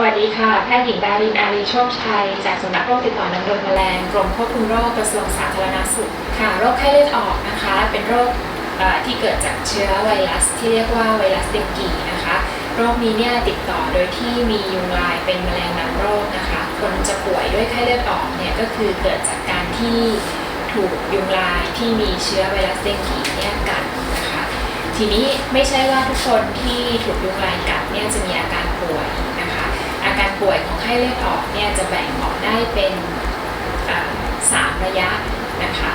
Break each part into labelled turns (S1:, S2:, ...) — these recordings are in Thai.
S1: สวัสดีค่ะ แพทย์หญิงดารินอารีโชคชัย จากสำนักโรคติดต่อนำโดยแมลงกรมควบคุมโรคกระทรวงสาธารณสุขค่ะโรคไข้เลือดออกนะคะ เป็นโรคที่เกิดจากเชื้อไวรัสที่เรียกว่าไวรัสเดงกีนะคะโรคนี้เนี่ยติดต่อโดยที่มียุงลายเป็นแมลงนำโรคนะคะ คนจะป่วยด้วยไข้เลือดออกเนี่ยก็คือเกิดจากการที่ถูกยุงลายที่มีเชื้อไวรัสเดงกีเนี่ยกัดนะคะ ทีนี้ไม่ใช่ว่าทุกคนที่ถูกยุงลายกัดเนี่ยจะมีอาการป่วย การป่วยของไข้เลือดออกเนี่ยจะแบ่งออกได้เป็นสามระยะนะคะ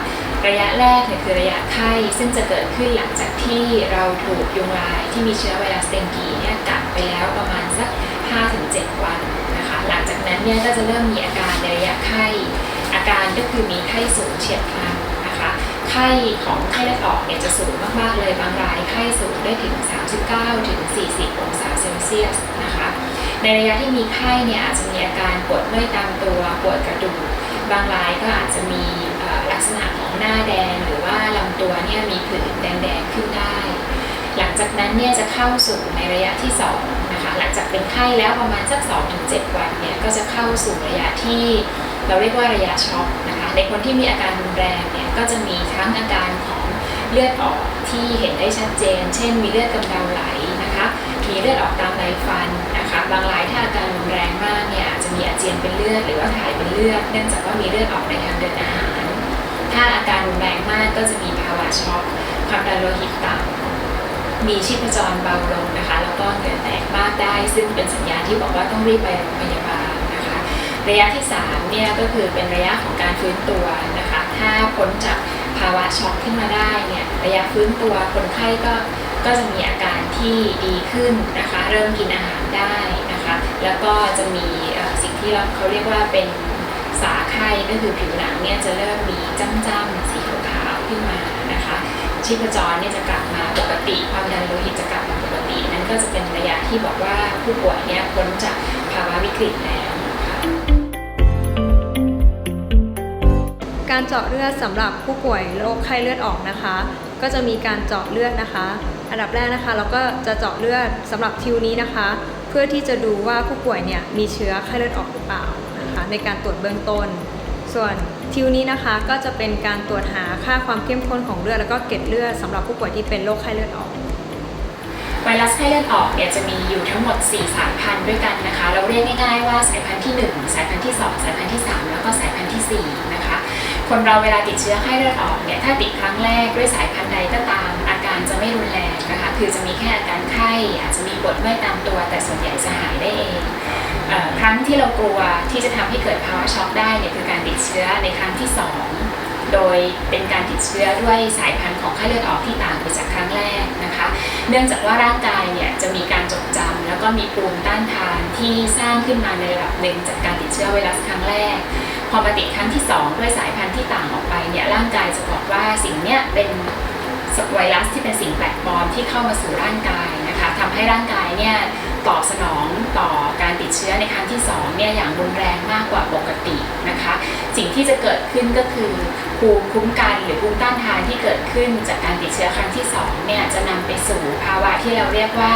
S1: ระยะแรกเนี่ยคือระยะไข้ซึ่งจะเกิดขึ้นหลังจากที่เราถูกยุงลายที่มีเชื้อไวรัสเดงกีเนี่ยกัดไปแล้วประมาณสัก 5-7 วันนะคะหลังจากนั้นเนี่ยก็จะเริ่มมีอาการในระยะไข้อาการก็คือมีไข้สูงเฉียบพลันนะคะไข้ของไข้เลือดออกเนี่ยจะสูงมากๆเลยบางรายไข้สูงได้ถึง 39-40 องศาเซลเซียสนะคะ ในระยะที่มีไข้เนี่ยอาจจะมีอาการปวดเมื่อยตามตัวปวดกระดูกบางรายก็อาจจะมีลักษณะของหน้าแดง หรือว่าลำตัวเนี่ยมีผื่นแดงๆขึ้นได้ หลังจากนั้นเนี่ยจะเข้าสู่ในระยะที่2นะคะหลังจากเป็นไข้แล้วประมาณสัก 2-7 วันเนี่ยก็จะเข้าสู่ระยะที่เราเรียกว่าระยะช็อกนะคะในคนที่มีอาการรุนแรงเนี่ยก็จะมีทั้งอาการของเลือดออกที่เห็นได้ชัดเจน เช่น มีเลือดกำเดาไหลนะคะมีเลือดออกตามไรฟัน จียนเป็นเลือดหรือว่าถ่ายเป็นเลือดเนื่องจากว่ามีเลือดออกในทางเดินอาหาร ถ้าอาการรุนแรงมากก็จะมีภาวะช็อกความดันโลหิตต่ำมีชีพจรเบาลงนะคะ แล้วก็เหงื่อแตกมากได้ ซึ่งเป็นสัญญาณที่บอกว่าต้องรีบไปโรงพยาบาลนะคะ ระยะที่3เนี่ยก็คือเป็นระยะของการฟื้นตัวนะคะ ถ้าพ้นจากภาวะช็อกขึ้นมาได้เนี่ยระยะฟื้นตัวคนไข้ก็ก็จะมีอาการที่ดีขึ้นนะคะ เริ่มกินอาหารได้นะคะ แล้วก็จะมีสิ่ง ที่เราเขาเรียกว่าเป็นสาไข้ก็คือผิวหนังเนี่ยจะเริ่มมีจ้ำๆสีขาวๆขึ้นมานะคะชีพจรเนี่ยจะกลับมาปกติความดันโลหิตจะกลับมาปกติ นั่นก็จะเป็นระยะที่บอกว่าผู้ป่วยเนี่ยพ้นจากภาวะวิกฤตแล้วค่ะ
S2: การเจาะเลือดสำหรับผู้ป่วยโรคไข้เลือดออกนะคะ ก็จะมีการเจาะเลือดนะคะ อันดับแรกนะคะ เราก็จะเจาะเลือดสำหรับทิวนี้นะคะ พื่อที่จะดูว่าผู้ป่วยเนี่ยมีเชื้อไข้เลือดออกหรือเปล่านะคะในการตรวจเบื้องต้น ส่วนทิวนี้นะคะก็จะเป็นการตรวจหาค่าความเข้มข้นของเลือดแล้วก็เกล็ดเลือดสำหรับผู้ป่วยที่เป็นโรคไข้เลือดออก
S1: ไวรัสไข้เลือดออกเนี่ยจะมีอยู่ทั้งหมด 4 สายพันธุ์ด้วยกันนะคะ เราเรียกง่ายๆว่าสายพันธุ์ที่ 1 สายพันธุ์ที่ 2 สายพันธุ์ที่ 3 แล้วก็สายพันธุ์ที่ 4 นะคะ คนเราเวลาติดเชื้อไข้เลือดออกเนี่ยถ้าติดครั้งแรกด้วยสายพันธุ์ใดก็ตาม อาการจะไม่รุนแรง คือจะมีแค่อาการไข้อาจจะมีปวดเมื่อยตามตัว แต่ส่วนใหญ่จะหายได้เองอครั้งที่เรากลัวที่จะทำให้เกิดภาวะช็อกได้เนี่ยคือการติดเชื้อในครั้งที่ 2 โดยเป็นการติดเชื้อด้วยสายพันธุ์ของไข้เลือดออกที่ต่างไปจากครั้งแรกนะคะ เนื่องจากว่าร่างกายเนี่ยจะมีการจดจำแล้วก็มีภูมิต้านทานที่สร้างขึ้นมาในระดับหนึ่งจากการติดเชื้อไวรัสครั้งแรกพอมาติดครั้งที่ 2 ด้วยสายพันธุ์ที่ต่างออกไปเนี่ยร่างกายจะบอกว่าสิ่งเนี้ยเป็น ไวรัสที่เป็นสิ่งแปลกปลอมที่เข้ามาสู่ร่างกายนะคะทำให้ร่างกายเนี่ยตอบสนองต่อการติดเชื้อในครั้งที่2เนี่ยอย่างรุนแรงมากกว่าปกตินะคะ สิ่งที่จะเกิดขึ้นก็คือภูมิคุ้มกันหรือภูมิต้านทานที่เกิดขึ้นจากการติดเชื้อครั้งที่2เนี่ยจะนำไปสู่ภาวะที่เราเรียกว่า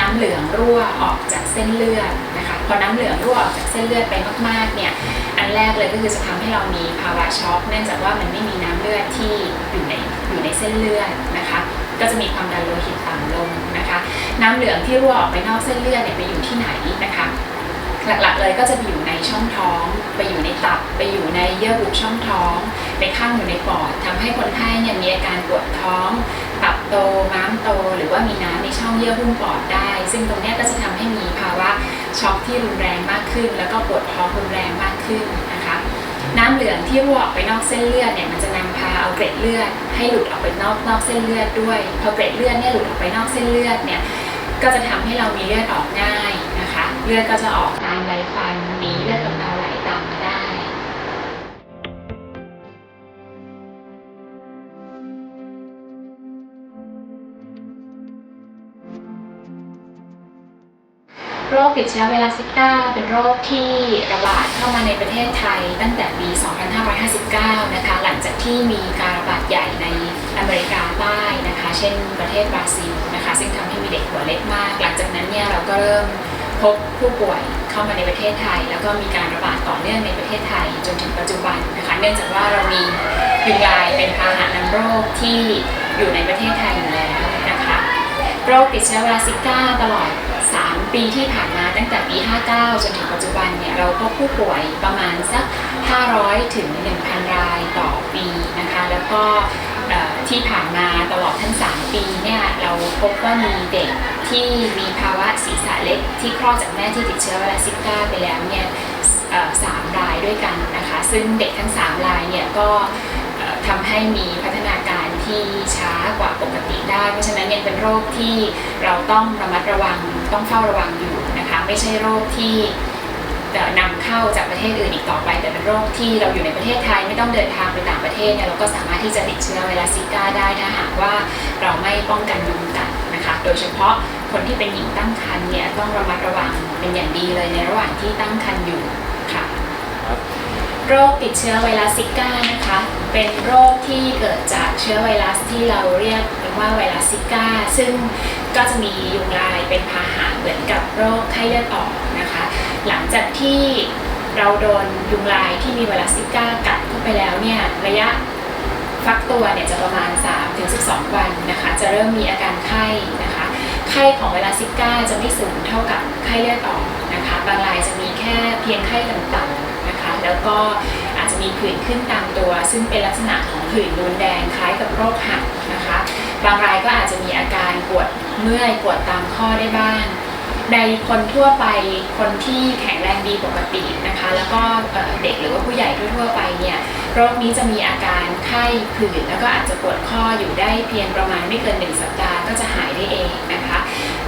S1: น้ำเหลืองรั่วออกจากเส้นเลือดนะคะพอน้ำเหลืองรั่วออกจากเส้นเลือดไปมากๆเนี่ยอันแรกเลยก็คือจะทำให้เรามีภาวะช็อกเนื่องจากว่ามันไม่มีน้ำเลือดที่อยู่ในอยู่ในเส้นเลือดนะคะก็จะมีความดันโลหิตต่ำลงนะคะน้ำเหลืองที่รั่วออกไปนอกเส้นเลือดเนี่ยไปอยู่ที่ไหนนะคะหลักๆเลยก็จะไปอยู่ในช่องท้อง ไปอยู่ในตับ ไปอยู่ในเยื่อบุช่องท้อง ไปข้างอยู่ในปอดทำให้คนไข้เนี่ยมีอาการปวดท้อง โตม้ามโต หรือว่ามีน้ำในช่องเยื่อหุ้มปอดได้ ซึ่งตรงนี้ก็จะทำให้มีภาวะช็อกที่รุนแรงมากขึ้น แล้วก็ปวดท้องรุนแรงมากขึ้นนะคะน้ำเหลืองที่รั่วออกไปนอกเส้นเลือดเนี่ยมันจะนำพาเอาเกล็ดเลือด ให้หลุดออกไปนอกนอกเส้นเลือดด้วยพอเกล็ดเลือดเนี่ยหลุดออกไปนอกเส้นเลือดเนี่ยก็จะทำให้เรามีเลือดออกง่ายนะคะ เลือดก็จะออกตามไรฟันมีเลือด รคติดเชื้อไวรัสซิก้า เป็นโรคที่ระบาดเข้ามาในประเทศไทยตั้งแต่ปี 2559 นะคะ หลังจากที่มีการระบาดใหญ่ในอเมริกาใต้นะคะ เช่นประเทศบราซิลนะคะ ซึ่งทำให้มีเด็กหัวเล็กมาก หลังจากนั้นเนี่ยเราก็เริ่มพบผู้ป่วยเข้ามาในประเทศไทย แล้วก็มีการระบาดต่อเนื่องในประเทศไทย จนถึงปัจจุบันนะคะ เนื่องจากว่าเรามียุงลายเป็นพาหะนำโรคที่อยู่ในประเทศไทยอยู่แล้วนะคะ โรคติดเชื้อไวรัสซิก้าตลอด ปีที่ผ่านมาตั้งแต่ปี 59 จนถึงปัจจุบันเนี่ยเราพบผู้ป่วยประมาณสัก 500 ถึง 1,000 รายต่อปีนะคะ แล้วก็ที่ผ่านมาตลอดทั้ง 3 ปีเนี่ยเราพบว่ามีเด็กที่มีภาวะศีรษะเล็กที่คลอดจากแม่ที่ติดเชื้อไวรัสซิก้าไปแล้วเนี่ยสามรายด้วยกันนะคะ ซึ่งเด็กทั้ง 3 รายเนี่ยก็ทำให้มีพัฒนาการ ที่ช้ากว่าปกติได้ เพราะฉะนั้นยังเป็นโรคที่เราต้องระมัดระวังต้องเฝ้าระวังอยู่นะคะไม่ใช่โรคที่เอ่อนำเข้าจากประเทศอื่นอีกต่อไป แต่เป็นโรคที่เราอยู่ในประเทศไทยไม่ต้องเดินทางไปต่างประเทศเนี่ยเราก็สามารถที่จะติดเชื้อไวรัสซิก้าได้ถ้าหากว่าเราไม่ป้องกันยุงกัดนะคะโดยเฉพาะคนที่เป็นหญิงตั้งครรภ์เนี่ยต้องระมัดระวังเป็นอย่างดีเลยในระหว่างที่ตั้งครรภ์อยู่ โรคติดเชื้อไวรัสซิก้านะคะ เป็นโรคที่เกิดจากเชื้อไวรัสที่เราเรียกว่าไวรัสซิก้า ซึ่งก็จะมียุงลายเป็นพาหะเหมือนกับโรคไข้เลือดออกนะคะ หลังจากที่เราโดนยุงลายที่มีไวรัสซิก้ากัดเข้าไปแล้วเนี่ยระยะฟักตัวเนี่ยจะประมาณ 3-12 วันนะคะ จะเริ่มมีอาการไข้นะคะ ไข้ของไวรัสซิก้าจะไม่สูงเท่ากับไข้เลือดออกนะคะ บางรายจะมีแค่เพียงไข้ต่ำๆ แล้วก็อาจจะมีผื่นขึ้นตามตัว ซึ่งเป็นลักษณะของผื่นนูนแดงคล้ายกับโรคหัดนะคะ บางรายก็อาจจะมีอาการปวดเมื่อยปวดตามข้อได้บ้างในคนทั่วไปคนที่แข็งแรงดีปกตินะคะ แล้วก็เด็กหรือว่าผู้ใหญ่ทั่วๆไปเนี่ยโรคนี้จะมีอาการไข้ผื่นแล้วก็อาจจะปวดข้ออยู่ได้เพียงประมาณไม่เกินหนึ่งสัปดาห์ก็จะหายได้เองนะคะ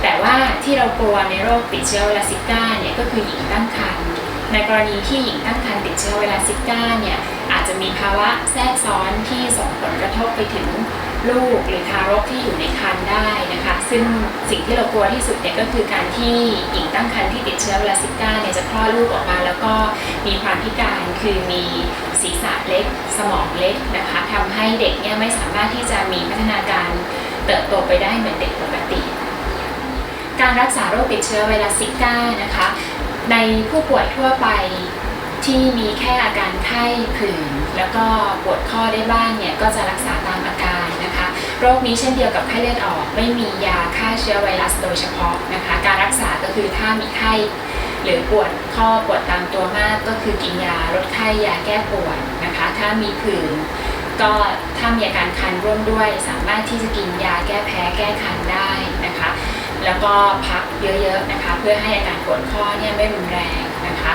S1: แต่ว่าที่เรากลัวในโรคติดเชื้อไวรัสซิก้าเนี่ยก็คือหญิงตั้งครรภ์ ในกรณีที่หญิงตั้งครรภ์ติดเชื้อไวรัสซิก้าเนี่ยอาจจะมีภาวะแทรกซ้อนที่ส่งผลกระทบไปถึงลูกหรือทารกที่อยู่ในครรภ์ได้นะคะ ซึ่งสิ่งที่เรากลัวที่สุดเนี่ยก็คือการที่หญิงตั้งครรภ์ที่ติดเชื้อไวรัสซิก้าเนี่ยจะคลอดลูกออกมา แล้วก็มีความพิการคือมีศีรษะเล็ก สมองเล็กนะคะทำให้เด็กเนี่ยไม่สามารถที่จะมีพัฒนาการเติบโตไปได้เหมือนเด็กปกติ การรักษาโรคติดเชื้อไวรัสซิก้านะคะ ในผู้ป่วยทั่วไปที่มีแค่อาการไข้ผื่นแล้วก็ปวดข้อได้บ้างเนี่ยก็จะรักษาตามอาการนะคะ โรคนี้เช่นเดียวกับไข้เลือดออก ไม่มียาฆ่าเชื้อไวรัสโดยเฉพาะนะคะ การรักษาก็คือถ้ามีไข้หรือปวดข้อปวดตามตัวมากก็คือกินยาลดไข้ยาแก้ปวดนะคะ ถ้ามีผื่นก็ถ้ามีอาการคันร่วมด้วย สามารถที่จะกินยาแก้แพ้แก้คันได้นะคะ แล้วก็พักเยอะๆนะคะเพื่อให้อาการปวดข้อเนี่ยไม่รุนแรงนะคะ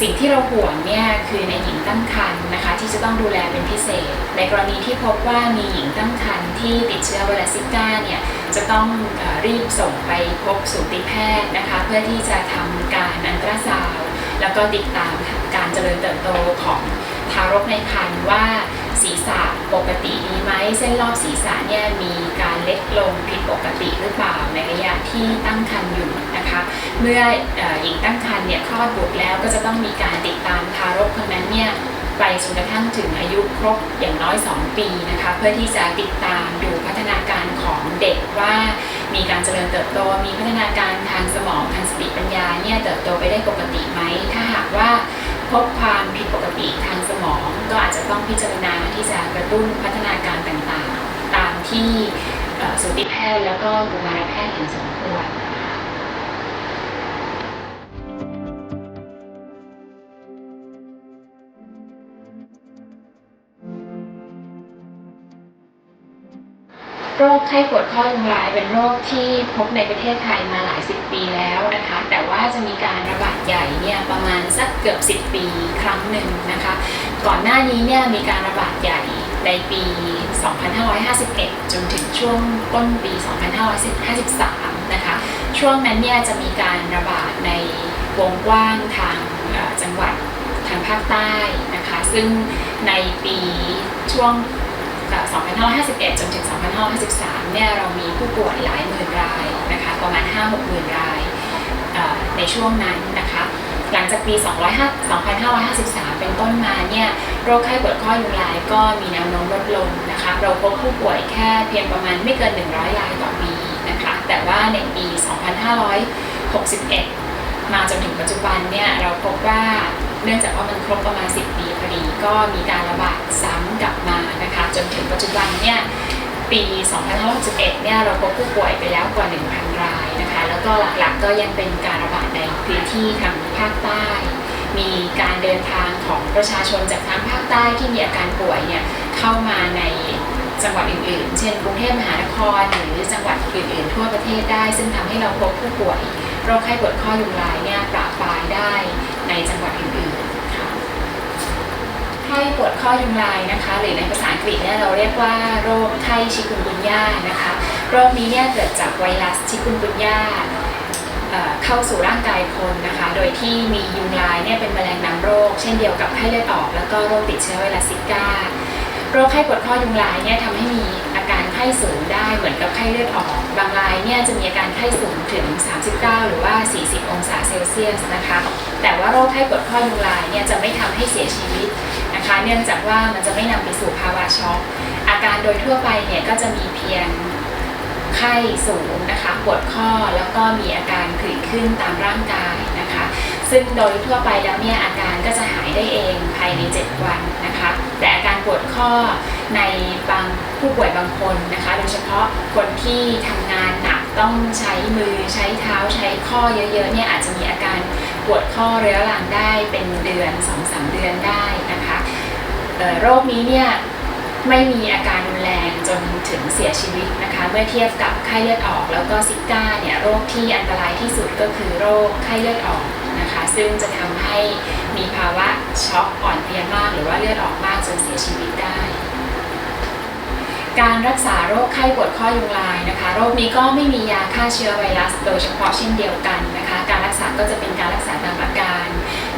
S1: สิ่งที่เราห่วงเนี่ยคือในหญิงตั้งครรภ์นะคะที่จะต้องดูแลเป็นพิเศษ ในกรณีที่พบว่ามีหญิงตั้งครรภ์ที่ติดเชื้อไวรัสซิก้าเนี่ยจะต้องอรีบส่งไปพบสูติแพทย์นะคะเพื่อที่จะทำการอันตราซาวด์แล้วก็ติดตามการเจริญเติบโตของทารกในครรภ์ว่า ศีรษะปกติดีไหมเส้นรอบศีรษะเนี่ยมีการเล็กลงผิดปกติหรือเปล่าในระยะที่ตั้งครรภ์อยู่นะคะเมื่ออหญิงตั้งครรภ์เนี่ยคลอดบุตรแล้วก็จะต้องมีการติดตามทารกคนนั้นเนี่ยไปจนกระทั่งถึงอายุครบอย่างน้อย 2 ปีนะคะเพื่อที่จะติดตามดูพัฒนาการของเด็กว่ามีการเจริญเติบโต มีพัฒนาการทางสมองทางสติปัญญาเนี่ยเติบโตไปได้ปกติไหมถ้าหากว่า พบความผิดปกติทางสมอง ก็อาจจะต้องพิจารณาที่จะกระตุ้นพัฒนาการต่างๆ ตามที่สูติแพทย์แล้วก็กุมารแพทย์เห็นสมควร โรคไข้ปวดข้อยุงลายเป็นโรคที่พบในประเทศไทยมาหลายสิบปีแล้วนะคะ แต่ว่าจะมีการระบาดใหญ่เนี่ยประมาณสักเกือบ 10 ปีครั้งหนึ่งนะคะ ก่อนหน้านี้เนี่ยมีการระบาดใหญ่ในปี 2551 จนถึงช่วงต้นปี 2553 นะคะ ช่วงนั้นเนี่ยจะมีการระบาดในวงกว้างทางจังหวัดทางภาคใต้นะคะ ซึ่งในปีช่วง 2551 จนถึง 2553 เนี่ยเรามีผู้ป่วยหลายหมื่นรายนะคะประมาณ 5-6หมื่นรายในช่วงนั้นนะคะหลังจากปี 2553 เป็นต้นมาเนี่ยโรคไข้ปวดข้อยุงลายก็มีแนวโน้มลดลงนะคะเราพบผู้ป่วยแค่เพียงประมาณไม่เกิน 100รายต่อปีนะคะแต่ว่าในปี 2561 มาจนถึงปัจจุบันเนี่ยเราพบว่า เนื่องจากว่ามันครบประมาณ 10 ปีพอดี ก็มีการระบาดซ้ำกลับมานะคะ จนถึงปัจจุบันเนี่ยปี 2561 เนี่ยเราพบผู้ป่วยไปแล้วกว่า 1,000 รายนะคะ แล้วก็หลักๆก็ยังเป็นการระบาดในพื้นที่ทางภาคใต้ มีการเดินทางของประชาชนจากทางภาคใต้ที่มีอาการป่วยเนี่ยเข้ามาในจังหวัดอื่นๆ เช่น กรุงเทพมหานคร หรือจังหวัดอื่นๆ ทั่วประเทศได้ ซึ่งทำให้เราพบผู้ป่วยโรคไข้ปวดข้อยุงลายเนี่ยปราบปรายได้ในจังหวัดอื่นๆ ไข้ปวดข้อยุงลายนะคะ หรือในภาษาอังกฤษเนี่ยเราเรียกว่าโรคไข้ชิคุนกุนย่านะคะ โรคนี้เนี่ยเกิดจากไวรัสชิคุนกุนย่าเข้าสู่ร่างกายคนนะคะ โดยที่มียุงลายเนี่ยเป็นแมลงนำโรค เช่นเดียวกับไข้เลือดออกแล้วก็โรคติดเชื้อไวรัสซิก้า โรคไข้ปวดข้อยุงลายเนี่ยทำให้มีอาการไข้สูงได้เหมือนกับไข้เลือดออก บางรายเนี่ยจะมีอาการไข้สูงถึง 39 หรือว่า 40 องศาเซลเซียสนะคะ แต่ว่าโรคไข้ปวดข้อยุงลายเนี่ยจะไม่ทำให้เสียชีวิต นะคะ เนื่องจากว่ามันจะไม่นำไปสู่ภาวะช็อกอาการโดยทั่วไปเนี่ยก็จะมีเพียงไข้สูงนะคะปวดข้อแล้วก็มีอาการผื่นขึ้นตามร่างกายนะคะ ซึ่งโดยทั่วไปแล้วเนี่ยอาการก็จะหายได้เองภายใน 7 วันนะคะ แต่อาการปวดข้อในบางผู้ป่วยบางคนนะคะ โดยเฉพาะคนที่ทำงานหนักต้องใช้มือใช้เท้าใช้ข้อเยอะๆเนี่ยอาจจะมีอาการปวดข้อเรื้อรังได้เป็นเดือน 2-3 เดือนได้นะคะ โรคนี้เนี่ยไม่มีอาการรุนแรงจนถึงเสียชีวิตนะคะ เมื่อเทียบกับไข้เลือดออกแล้วก็ซิก้าเนี่ยโรคที่อันตรายที่สุดก็คือโรคไข้เลือดออกนะคะ ซึ่งจะทำให้มีภาวะช็อกอ่อนเพลียมากหรือว่าเลือดออกมากจนเสียชีวิตได้ การรักษาโรคไข้ปวดข้อยุงลายนะคะ โรคนี้ก็ไม่มียาฆ่าเชื้อไวรัสโดยเฉพาะเช่นเดียวกันนะคะ การรักษาก็จะเป็นการรักษาตามอาการ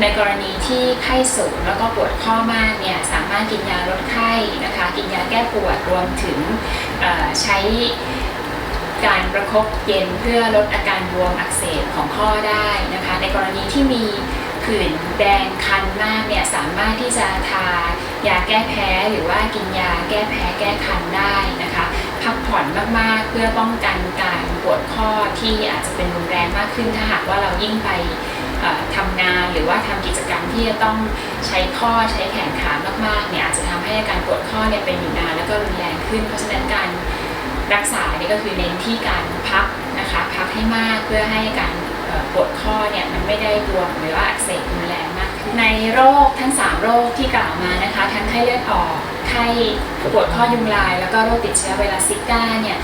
S1: ในกรณีที่ไข้สูงแล้วก็ปวดข้อมากเนี่ยสามารถกินยาลดไข้นะคะ กินยาแก้ปวดรวมถึงใช้การประคบเย็นเพื่อลดอาการบวมอักเสบของข้อได้นะคะ ในกรณีที่มีผื่นแดงคันมากเนี่ยสามารถที่จะทายาแก้แพ้หรือว่ากินยาแก้แพ้แก้คันได้นะคะ พักผ่อนมากๆเพื่อป้องกันการปวดข้อที่อาจจะเป็นรุนแรงมากขึ้นถ้าหากว่าเรายิ่งไป ทำงานหรือว่าทำกิจกรรมที่จะต้องใช้ข้อใช้แขนขามากๆเนี่ยอาจจะทำให้อาการปวดข้อเนี่ยเป็นอยู่นานแล้วก็รุนแรงขึ้น เพราะฉะนั้นการรักษาเนี่ยก็คือเน้นที่การพักนะคะพักให้มากเพื่อให้การปวดข้อเนี่ยมันไม่ได้บวมหรือว่าอักเสบรุนแรงมากขึ้นในโรคทั้ง 3 โรคที่กล่าวมานะคะ ทั้งไข้เลือดออกไข้ปวดข้อยุงลาย แล้วก็โรคติดเชื้อไวรัสซิก้าเนี่ย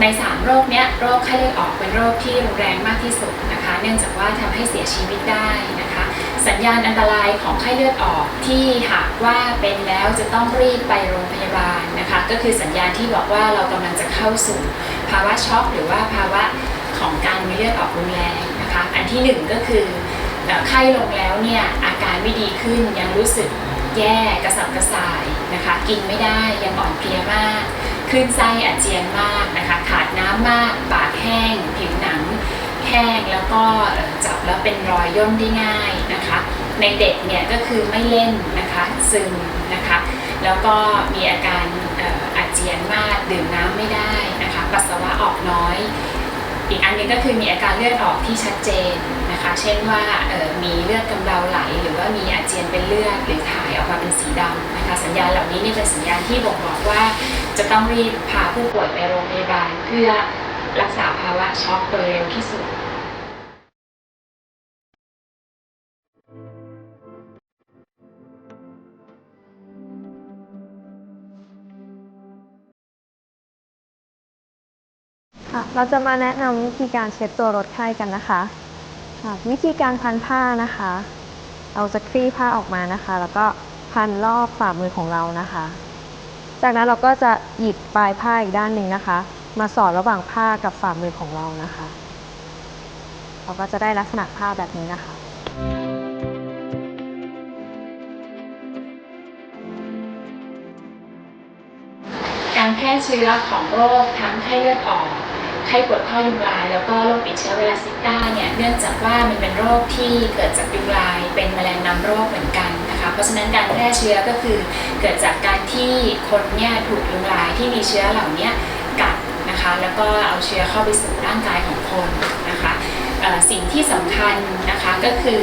S1: ใน 3 โรคเนี้ยโรคไข้เลือดออกเป็นโรคที่รุนแรงมากที่สุดนะคะ เนื่องจากว่าทำให้เสียชีวิตได้นะคะ สัญญาณอันตรายของไข้เลือดออกที่หากว่าเป็นแล้วจะต้องรีบไปโรงพยาบาลนะคะ ก็คือสัญญาณที่บอกว่าเรากำลังจะเข้าสู่ ภาวะช็อกหรือว่าภาวะของการมีเลือดออกรุนแรงนะคะ อันที่หนึ่งก็คือเอ่อไข้ลงแล้วเนี่ยอาการไม่ดีขึ้นยังรู้สึกแย่กระสับกระส่ายนะคะ กินไม่ได้ยังอ่อนเพลียมาก คลื่นไส้อาเจียนมากนะคะขาดน้ำมาก ปากแห้ง ผิวหนังแห้งแล้วก็จับแล้วเป็นรอยย่นได้ง่ายนะคะ ในเด็กเนี่ยก็คือไม่เล่นนะคะซึมนะคะ แล้วก็มีอาการอาเจียนมากดื่มน้ำไม่ได้นะคะปัสสาวะออกน้อย อีกอันหนึงก็คือมีอาการเลือดออกที่ชัดเจนนะคะ เช่นว่ามีเลือดกำเดาไหล หรือว่ามีอาเจียนเป็นเลือดหรือถ่ายออกมาเป็นสีดำนะคะสัญญาณเหล่านี้นี่เป็นสัญญาณที่บ่งบอกว่า จะต้องรีบพาผู้ป่วยไปโรงพยาบาลเพื่อรักษาภาวะช็อกโดยเร็วที่สุด
S2: ค่ะเราจะมาแนะนำวิธีการเช็ดตัวลดไข้กันนะคะค่ะวิธีการพันผ้านะคะ เราจะคลี่ผ้าออกมานะคะ แล้วก็พันรอบฝ่ามือของเรานะคะ จากนั้นเราก็จะหยิบปลายผ้าอีกด้านหนึ่งนะคะ มาสอดระหว่างผ้ากับฝ่ามือของเรานะคะ เราก็จะได้ลักษณะผ้าแบบนี้นะคะ
S1: การแพร่เชื้อของโรคทั้งไข้เลือดออก ไข้ปวดข้อยุงลาย แล้วก็โรคติดเชื้อไวรัสซิก้าเนี่ยเนื่องจากว่ามันเป็นโรคที่เกิดจากยุงลาย เป็นแมลงนำโรคเหมือนกันนะคะเพราะฉะนั้นการแพร่เชื้อก็คือเกิดจากการที่คนเนี่ยถูกยุงลายที่มีเชื้อเหล่านี้กัดนะคะแล้วก็เอาเชื้อเข้าไปสู่ร่างกายของคนนะคะสิ่งที่สำคัญนะคะก็คือ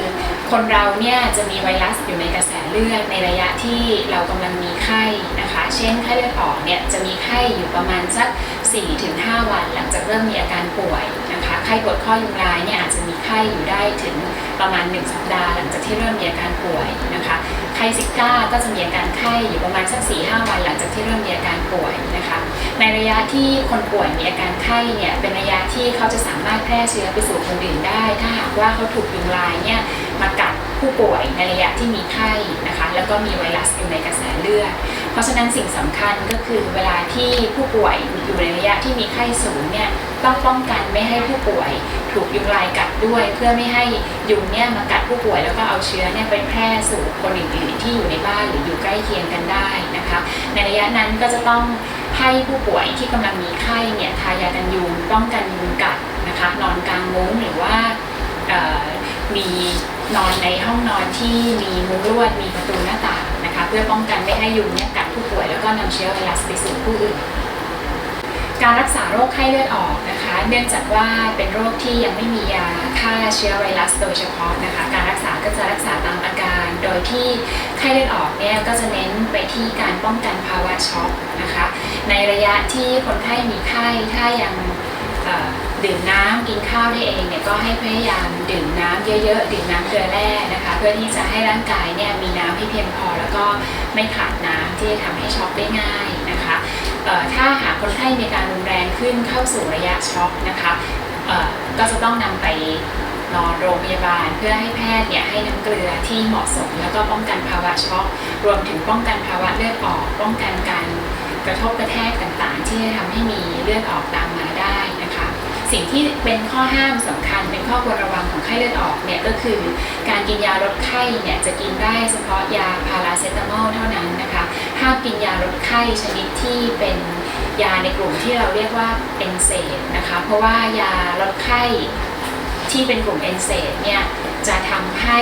S1: คนเราเนี่ยจะมีไวรัสอยู่ในกระแสเลือดในระยะที่เรากำลังมีไข้นะคะ เช่นไข้เลือดออกเนี่ยจะมีไข้อยู่ประมาณสัก 4-5 วันหลังจากเริ่มมีอาการป่วยนะคะไข้ปวดข้อยุงลายเนี่ยอาจจะมีไข้อยู่ได้ถึงประมาณ 1 สัปดาห์หลังจากที่เริ่มมีอาการป่วยนะคะไข้ซิก้าก็จะมีอาการไข้อยู่ประมาณสัก4-5 วันหลังจากที่เริ่มมีอาการป่วยนะคะในระยะที่คนป่วยมีอาการไข้เนี่ยเป็นระยะที่เขาจะสามารถแพร่เชื้อไปสู่คนอื่นได้ ถ้าหากว่าเขาถูกยุงลายเนี่ยมากัดผู้ป่วยในระยะที่มีไข้นะคะแล้วก็มีไวรัสอยู่ในกระแสเลือด เพราะฉะนั้นสิ่งสำคัญก็คือเวลาที่ผู้ป่วยอยู่ในระยะที่มีไข้สูงเนี่ยต้องป้องกันไม่ให้ผู้ป่วย ถูกยุงลายกัดด้วย เพื่อไม่ให้ยุงเนี่ยมากัดผู้ป่วยแล้วก็เอาเชื้อเนี่ยไปแพร่สู่คนอื่นๆที่อยู่ในบ้านหรืออยู่ใกล้เคียงกันได้นะคะ ในระยะนั้นก็จะต้องให้ผู้ป่วยที่กำลังมีไข้เนี่ยทายากันยุงป้องกันยุงกัดนะคะนอนกลางมุ้งหรือว่ามีนอนในห้องนอนที่มีมุ้งลวดมีประตูหน้าต่าง เพื่อป้องกันไม่ให้ยุงเนี่ยกัดผู้ป่วยแล้วก็นำเชื้อไวรัสไปสู่ผู้อื่น การรักษาโรคไข้เลือดออกนะคะ เนื่องจากว่าเป็นโรคที่ยังไม่มียาฆ่าเชื้อไวรัสโดยเฉพาะนะคะ การรักษาก็จะรักษาตามอาการ โดยที่ไข้เลือดออกเนี่ยก็จะเน้นไปที่การป้องกันภาวะช็อกนะคะ ในระยะที่คนไข้มีไข้ถ้ายัง ดื่มน้ำกินข้าวได้เองเนี่ยก็ให้พยายามดื่มน้ำเยอะๆดื่มน้ำเกลือแร่นะคะ เพื่อที่จะให้ร่างกายเนี่ยมีน้ำให้เพียงพอ แล้วก็ไม่ขาดน้ำที่จะทำให้ช็อกได้ง่ายนะคะถ้าหากคนไข้มีการรุนแรงขึ้นเข้าสู่ระยะช็อกนะคะก็จะต้องนำไปนอนโรงพยาบาล เพื่อให้แพทย์เนี่ยให้น้ำเกลือที่เหมาะสม แล้วก็ป้องกันภาวะช็อกรวมถึงป้องกันภาวะเลือดออก ป้องกันการกระทบกระแทกต่างๆ ที่จะทำให้มีเลือดออกตามมาได้ สิ่งที่เป็นข้อห้ามสำคัญ เป็นข้อควรระวังของไข้เลือดออกเนี่ยก็คือการกินยาลดไข้เนี่ยจะกินได้เฉพาะยาพาราเซตามอลเท่านั้นนะคะห้ามกินยาลดไข้ชนิดที่เป็นยาในกลุ่มที่เราเรียกว่าเอนเซดนะคะ เพราะว่ายาลดไข้ที่เป็นกลุ่มเอนเซดเนี่ยจะทำให้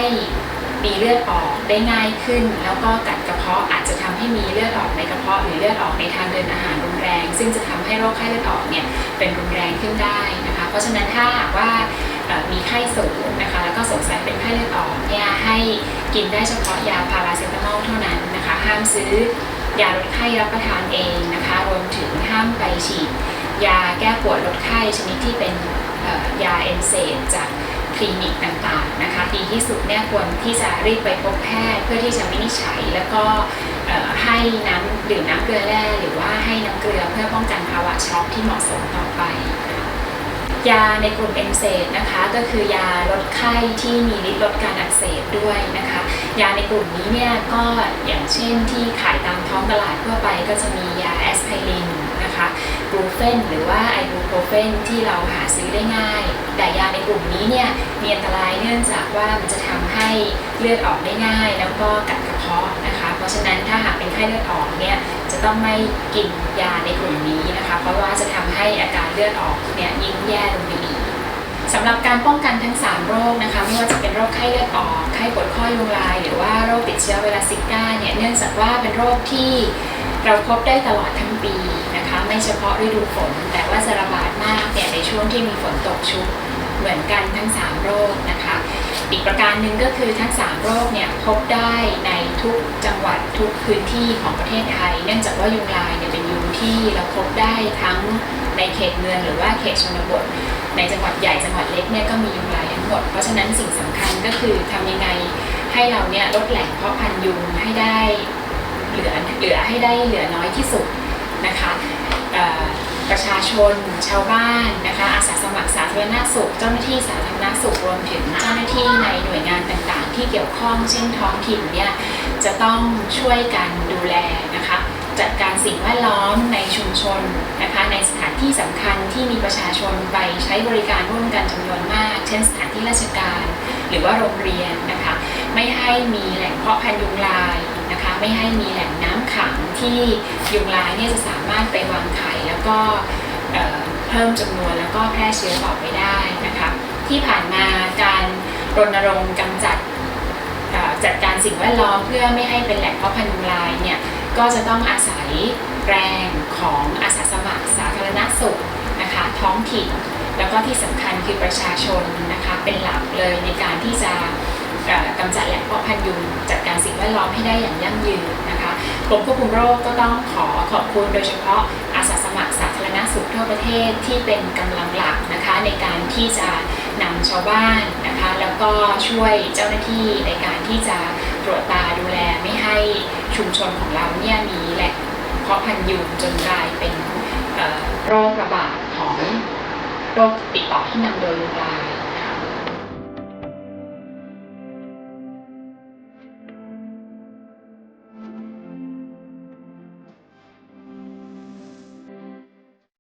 S1: มีเลือดออกได้ง่ายขึ้น แล้วก็กัดกระเพาะอาจจะทำให้มีเลือดออกในกระเพาะหรือเลือดออกในทางเดินอาหารรุนแรง ซึ่งจะทำให้โรคไข้เลือดออกเนี่ยเป็นรุนแรงขึ้นได้นะคะ เพราะฉะนั้นถ้าหากว่ามีไข้สูงนะคะแล้วก็สงสัยเป็นไข้เลือดออกเนี่ยให้กินได้เฉพาะยาพาราเซตามอลเท่านั้นนะคะห้ามซื้อยาลดไข้รับประทานเองนะคะรวมถึงห้ามไปฉีดยาแก้ปวดลดไข้ชนิดที่เป็นยาเอนเซดจาก คลินิกต่างๆนะคะดีที่สุดเนี่ยควรที่จะรีบไปพบแพทย์เพื่อที่จะวินิจฉัย แล้วก็ให้น้ำดื่มน้ำเกลือแร่หรือว่าให้น้ำเกลือเพื่อป้องกันภาวะช็อกที่เหมาะสมต่อไปยาในกลุ่มเอนเซดนะคะก็คือยาลดไข้ที่มีฤทธิ์ลดการอักเสบด้วยนะคะ ยาในกลุ่มนี้เนี่ยก็อย่างเช่นที่ขายตามท้องตลาดทั่วไปก็จะมียาแอสไพริน นะคะบรูเฟนหรือว่าไอบูโปรเฟนที่เราหาซื้อได้ง่าย แต่ยาในกลุ่มนี้เนี่ยมีอันตรายเนื่องจากว่ามันจะทำให้เลือดออกได้ง่าย แล้วก็กัดกระเพาะนะคะ เพราะฉะนั้นถ้าหากเป็นไข้เลือดออกเนี่ยจะต้องไม่กินยาในกลุ่มนี้นะคะ เพราะว่าจะทำให้อาการเลือดออกเนี่ยยิ่งแย่ลงไปอีกสำหรับการป้องกันทั้ง 3 โรคนะคะไม่ว่าจะเป็นโรคไข้เลือดออกไข้ปวดข้อยุงลาย หรือว่าโรคติดเชื้อไวรัสซิก้าเนี่ยเนื่องจากว่าเป็นโรคที่เราพบได้ตลอดทั้งปีนะ ไม่เฉพาะฤดูฝน แต่ว่าจะระบาดมากเนี่ยในช่วงที่มีฝนตกชุกเหมือนกันทั้ง 3 โรคนะคะ อีกประการหนึ่งก็คือทั้ง 3 โรคเนี่ยพบได้ในทุกจังหวัดทุกพื้นที่ของประเทศไทย เนื่องจากว่ายุงลายเนี่ยเป็นยุงที่เราพบได้ทั้งในเขตเมืองหรือว่าเขตชนบท ในจังหวัดใหญ่จังหวัดเล็กเนี่ยก็มียุงลายทั้งหมด เพราะฉะนั้นสิ่งสำคัญก็คือทำยังไงให้เราเนี่ยลดแหล่งเพาะพันธุ์ยุงให้ได้เหลือเหลือให้ได้เหลือน้อยที่สุด นะคะประชาชนชาวบ้านนะคะอาสาสมัครสาธารณสุข เจ้าหน้าที่สาธารณสุขรวมถึงเจ้าหน้าที่ในหน่วยงานต่างๆ ที่เกี่ยวข้องเช่นท้องถิ่นเนี่ยจะต้องช่วยกันดูแลนะคะจัดการสิ่งแวดล้อมในชุมชนนะคะในสถานที่สำคัญที่มีประชาชนไปใช้บริการร่วมกันจำนวนมาก เช่นสถานที่ราชการ หรือว่าโรงเรียนนะคะไม่ให้มีแหล่งเพาะพันธุ์ยุงลาย ไม่ให้มีแหล่งน้ำขังที่ยุงลายเนี่ยจะสามารถไปวางไข่แล้วก็เเพิ่มจำนวนแล้วก็แพร่เชื้อต่อไปได้นะคะ ที่ผ่านมาการรณรงค์กำจัดจัดการสิ่งแวดล้อมเพื่อไม่ให้เป็นแหล่งเพาะพันธุ์ยุงลายเนี่ยก็จะต้องอาศัยแรงของอาสาสมัครสาธารณสุขนะคะท้องถิ่นแล้วก็ที่สำคัญคือประชาชนนะคะเป็นหลักเลยในการที่จะำจัดแหล่งเพาะพันธุ์ยุงจัดการสิ่งแวดล้อมให้ได้อย่างยั่งยืนนะคะกรมควบคุมโรคก็ต้องขอขอบคุณโดยเฉพาะอาสาสมัครสาธารณสุขทั่วประเทศที่เป็นกำลังหลักนะคะในการที่จะนำชาวบ้านนะคะแล้วก็ช่วยเจ้าหน้าที่ในการที่จะตรวจตาดูแลไม่ให้ชุมชนของเราเนี่ยมีแหล่งเพาะพันธุ์ยุงจนกลายเป็นโรคระบาดของโรคติดต่อที่นำโดยยุงลาย